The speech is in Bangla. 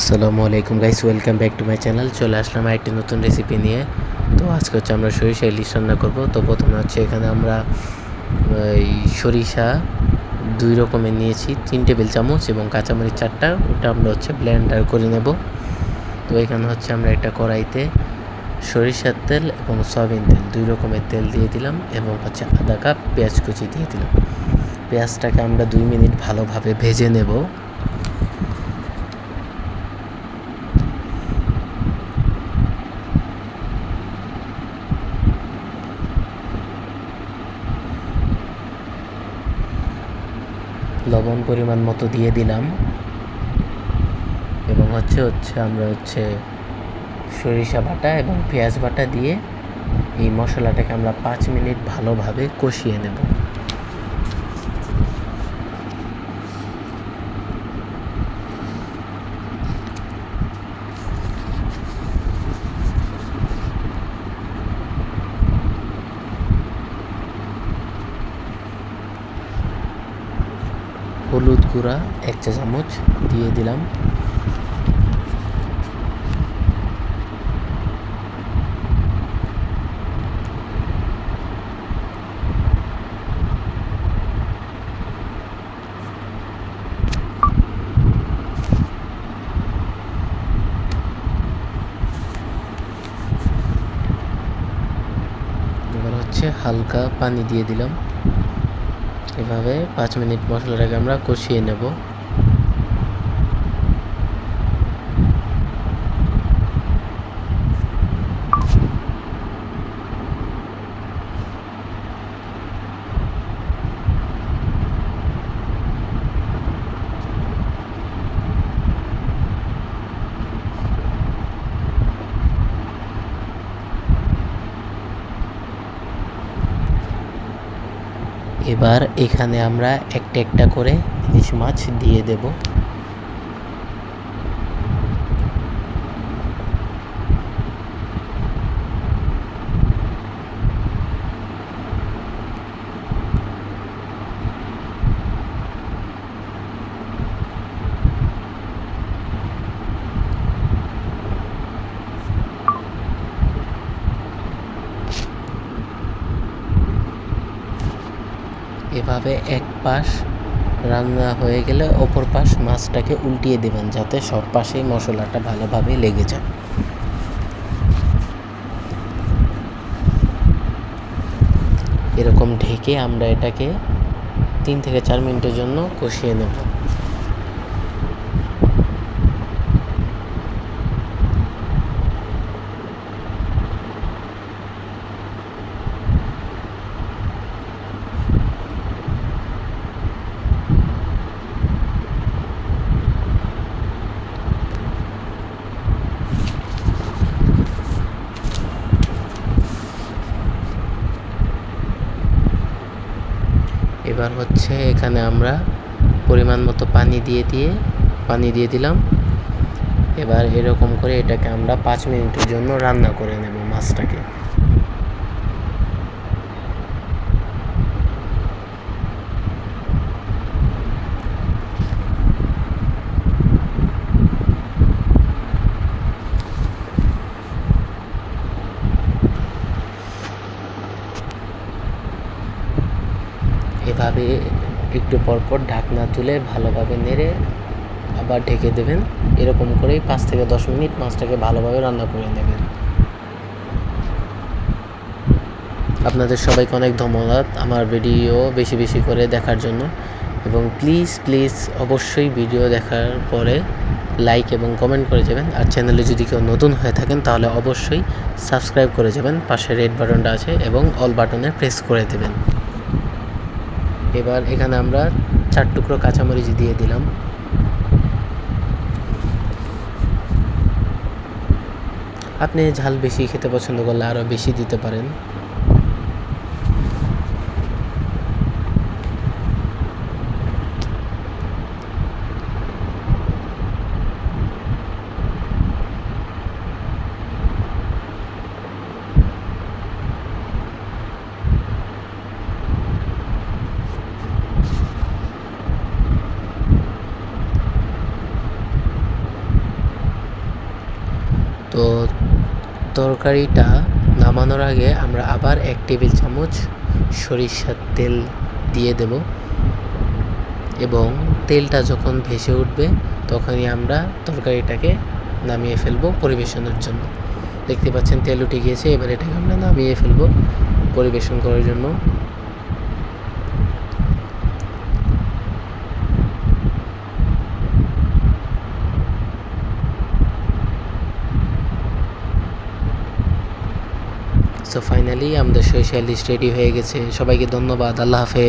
আসসালামু আলাইকুম guys, welcome back to my channel. চলে আসলাম একটি নতুন রেসিপি নিয়ে। তো আজকে হচ্ছে আমরা সরিষা ইলিশ রান্না করব। তো প্রথমে হচ্ছে এখানে আমরা, এই সরিষা দুই রকমের নিয়েছি। তিন টেবিল চামচ এবং কাঁচামরিচ চারটা, ওটা আমরা হচ্ছে ব্লেন্ডার করে নেব। তো এখানে হচ্ছে আমরা একটা কড়াইতে সরিষার তেল এবং সয়াবিন তেল, দুই রকমের তেল দিয়ে দিলাম এবং হচ্ছে আধা কাপ পেঁয়াজ কুচি দিয়ে দিলাম। পেঁয়াজটাকে আমরা দুই মিনিট ভালোভাবে ভেজে নেব। লবণ পরিমাণ মতো দিয়ে দিলাম। এবং হচ্ছে হচ্ছে আমরা হচ্ছে সরিষা বাটা এবং পেঁয়াজ বাটা দিয়ে এই মশলাটাকে আমরা পাঁচ মিনিট ভালোভাবে কষিয়ে নেব। হলুদ গুঁড়া এক চা চামচ দিয়ে দিলাম। এবার হচ্ছে হালকা পানি দিয়ে দিলাম। এভাবে পাঁচ মিনিট মশলাটাকে আমরা কষিয়ে নেব। এবার এখানে আমরা একটা একটা করে ইলিশ মাছ দিয়ে দেব। এভাবে এক পাশ রান্না হয়ে গেলে অপর পাশ মাছটাকে উল্টিয়ে দেবেন যাতে সব পাশেই মশলাটা ভালোভাবে লেগে যায়। এরকম ঢেকে আমরা এটাকে তিন থেকে চার মিনিটের জন্য কষিয়ে নেব। এবার হচ্ছে এখানে আমরা পরিমাণ মতো পানি দিয়ে দিয়ে, পানি দিয়ে দিলাম। এবার এরকম করে এটাকে আমরা পাঁচ মিনিটের জন্য রান্না করে নেব মাছটাকে। এভাবে একটু পরপর ঢাকনা তুলে ভালোভাবে নেড়ে আবার ঢেকে দেবেন। এরকম করেই পাঁচ থেকে দশ মিনিট মাছটাকে ভালোভাবে রান্না করে নেবেন। আপনাদের সবাইকে অনেক ধন্যবাদ আমার ভিডিও বেশি বেশি করে দেখার জন্য। এবং প্লিজ প্লিজ অবশ্যই ভিডিও দেখার পরে লাইক এবং কমেন্ট করে যাবেন। আর চ্যানেলে যদি কেউ নতুন হয়ে থাকেন তাহলে অবশ্যই সাবস্ক্রাইব করে যাবেন। পাশে রেড বাটনটা আছে এবং অল বাটনে প্রেস করে দেবেন। এবার এখানে আমরা চার টুকরো কাঁচামরিচ দিয়ে দিলাম। আপনি ঝাল বেশি খেতে পছন্দ করলে আরও বেশি দিতে পারেন। তো তরকারিটা নামানোর আগে আমরা আবার এক টেবিল চামচ সরিষার তেল দিয়ে দেব এবং তেলটা যখন ভেসে উঠবে তখনই আমরা তরকারিটাকে নামিয়ে ফেলব পরিবেশনের জন্য। দেখতে পাচ্ছেন তেল উঠে গিয়েছে, এবার এটাকে আমরা নামিয়ে ফেলব পরিবেশন করার জন্য। সো ফাইনালি আমাদের ইলিশ রেডি হয়ে গেছে। সবাইকে ধন্যবাদ। আল্লাহ হাফেজ।